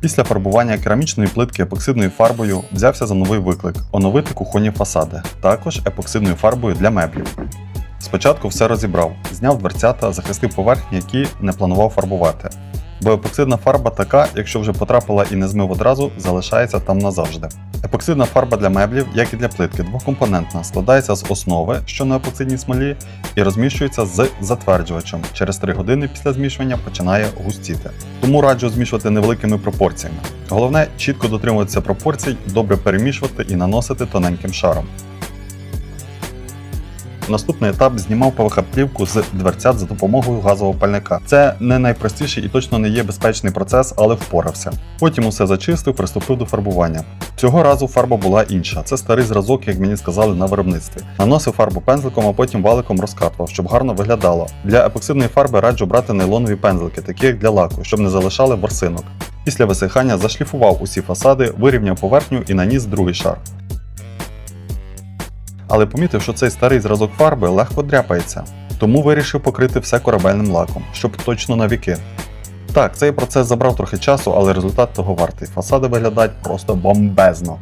Після фарбування керамічної плитки епоксидною фарбою взявся за новий виклик оновити кухонні фасади, також епоксидною фарбою для меблів. Спочатку все розібрав, зняв дверцята, захистив поверхні, які не планував фарбувати. Бо епоксидна фарба така, якщо вже потрапила і не змив одразу, залишається там назавжди. Епоксидна фарба для меблів, як і для плитки, двокомпонентна, складається з основи, що на епоксидній смолі, і розміщується з затверджувачем. Через 3 години після змішування починає густіти. Тому раджу змішувати невеликими пропорціями. Головне чітко дотримуватися пропорцій, добре перемішувати і наносити тоненьким шаром. Наступний етап знімав ПВХ-плівку з дверцят за допомогою газового пальника. Це не найпростіший і точно не є безпечний процес, але впорався. Потім усе зачистив, приступив до фарбування. Цього разу фарба була інша. Це старий зразок, як мені сказали на виробництві. Наносив фарбу пензликом, а потім валиком розкатував, щоб гарно виглядало. Для епоксидної фарби раджу брати нейлонові пензлики, такі як для лаку, щоб не залишали ворсинок. Після висихання зашліфував усі фасади, вирівняв поверхню і наніс другий шар. Але помітив, що цей старий зразок фарби легко дряпається, тому вирішив покрити все корабельним лаком, щоб точно на віки. Так, цей процес забрав трохи часу, але результат того вартий. Фасади виглядають просто бомбезно.